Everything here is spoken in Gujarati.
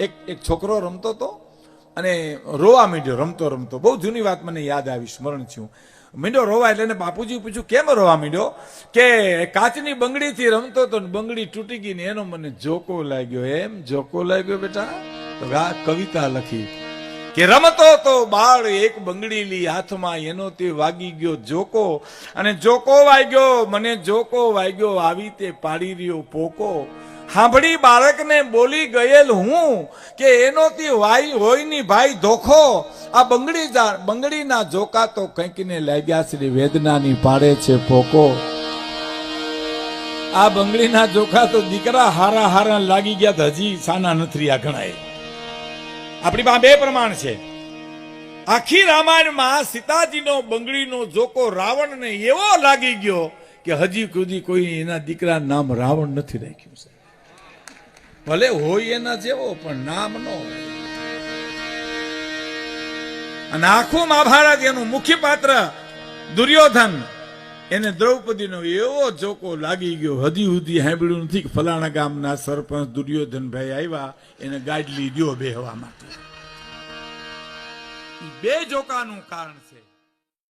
એક એક છોકરો રમતો હતો અને રોવા માંડ્યો, રમતો રમતો. બહુ જૂની વાત મને યાદ આવી, સ્મરણ થયું. મીંડો રોવા એટલે એને બાપુજી પૂછ્યું, કેમ રોવા માંડ્યો? કે કાચની બંગડીથી રમતો હતો ને બંગડી તૂટી ગઈ ને એનો મને જોકો લાગ્યો. એમ જોકો લાગ્યો, બેટા, તો આ કવિતા લખી. કે રમતો તો બાળ એક બંગડી લી હાથમાં, એનો તે વાગી ગયો જોકો. અને જોકો વાગ્યો, મને જોકો વાગ્યો, આવી તે પાડી રહ્યો પોકો. સાંભળી બાળકને બોલી ગયેલ હું કે એનો તે વાઈ હોયની ભાઈ ધોખો. આ બંગડી બંગડીના જોકા તો કંઈક ને લાગ્યા શ્રી વેદનાની પાડે છે પોકો આ બંગડીના જોખા તો દીકરા હારા હારા લાગી ગયા તો હજી સાના નથી આ ગણાય આપણી પાસે બે પ્રમાણ છે. આખી રામાયણમાં સીતાજીનો બંગડીનો જોકો રાવણને એવો લાગી ગયો કે હજી સુધી કોઈ એના દીકરા નામ રાવણ નથી રાખ્યું છે ભલે હોય એના જેવો, પણ નામ નો. અને આખું મહાભારત એનું મુખ્ય પાત્ર દુર્યોધન. એને દ્રૌપદીનો એવો જોકો લાગી ગયો હજી સુધી સાંભળ્યું નથી કે ફલાણા ગામના સરપંચ દુર્યોધનભાઈ આવ્યા, એને ગાડલી દો બેહવા માટે. બે જોકાનું કારણ છે.